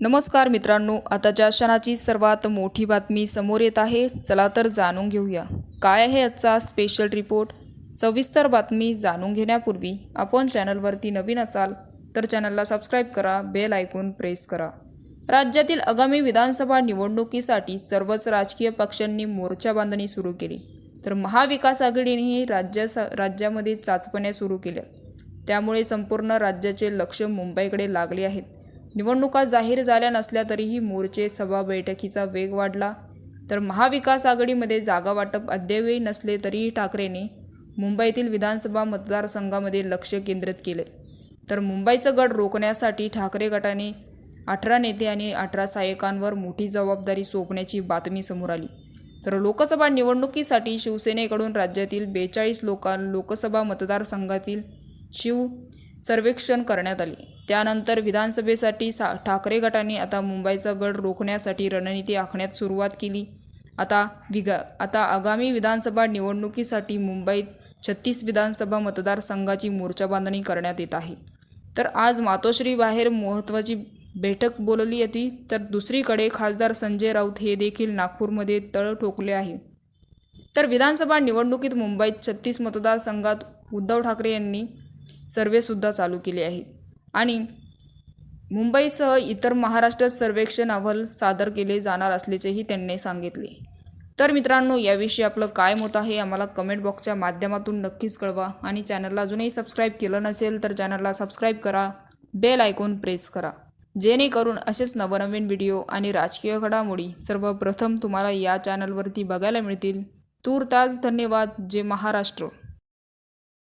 नमस्कार मित्रांनो आताच्या क्षणाची सर्वात मोठी बातमी समोर येत आहे. चला तर जाणून घेऊया. काय आहे आजचा स्पेशल रिपोर्ट सविस्तर बातमी जाणून घेण्यापूर्वी आपण चॅनलवरती नवीन असाल तर चॅनलला सबस्क्राईब करा बेल ऐकून प्रेस करा. राज्यातील आगामी विधानसभा निवडणुकीसाठी सर्वच राजकीय पक्षांनी मोर्चा बांधणी सुरू केली. तर महाविकास आघाडीनेही राज्या राज्यामध्ये चाचपण्या सुरू केल्या. त्यामुळे संपूर्ण राज्याचे लक्ष मुंबईकडे लागले आहेत. निवडणुका जाहीर झाल्या नसल्या तरीही मोर्चे सभा बैठकीचा वेग वाढला. तर महाविकास आघाडीमध्ये जागा वाटप अद्यापही नसले तरीही ठाकरेंनी मुंबईतील विधानसभा मतदारसंघामध्ये लक्ष केंद्रित केले. तर मुंबईचं गड रोखण्यासाठी ठाकरे गटाने अठरा नेते आणि अठरा सहाय्यकांवर मोठी जबाबदारी सोपण्याची बातमी समोर आली. तर लोकसभा निवडणुकीसाठी शिवसेनेकडून राज्यातील बेचाळीस लोकां लोकसभा मतदारसंघातील शिव सर्वेक्षण करण्यात आले. त्यानंतर विधानसभेसाठी सा ठाकरे गटाने आता मुंबईचा गड रोखण्यासाठी रणनीती आखण्यात सुरुवात केली. आता विगा आता आगामी विधानसभा निवडणुकीसाठी मुंबईत छत्तीस विधानसभा मतदारसंघाची मोर्चा बांधणी करण्यात येत आहे. तर आज मातोश्री बाहेर महत्त्वाची बैठक बोलवली होती तर दुसरीकडे खासदार संजय राऊत हे देखील नागपूरमध्ये तळ ठोकले आहे. तर विधानसभा निवडणुकीत मुंबईत छत्तीस मतदारसंघात उद्धव ठाकरे यांनी सर्वेसुद्धा चालू केले आहे आणि मुंबईसह इतर महाराष्ट्रात सर्वेक्षण अहवाल सादर केले जाणार असल्याचेही त्यांनी सांगितले. तर मित्रांनो याविषयी आपलं काय मत आहे आम्हाला कमेंट बॉक्सच्या माध्यमातून नक्कीच कळवा आणि चॅनलला अजूनही सबस्क्राईब केलं नसेल तर चॅनलला सबस्क्राईब करा. बेल ऐकून प्रेस करा. जेणेकरून असेच नवनवीन व्हिडिओ आणि राजकीय घडामोडी सर्वप्रथम तुम्हाला या चॅनलवरती बघायला मिळतील. तूर्तास धन्यवाद. जे महाराष्ट्र.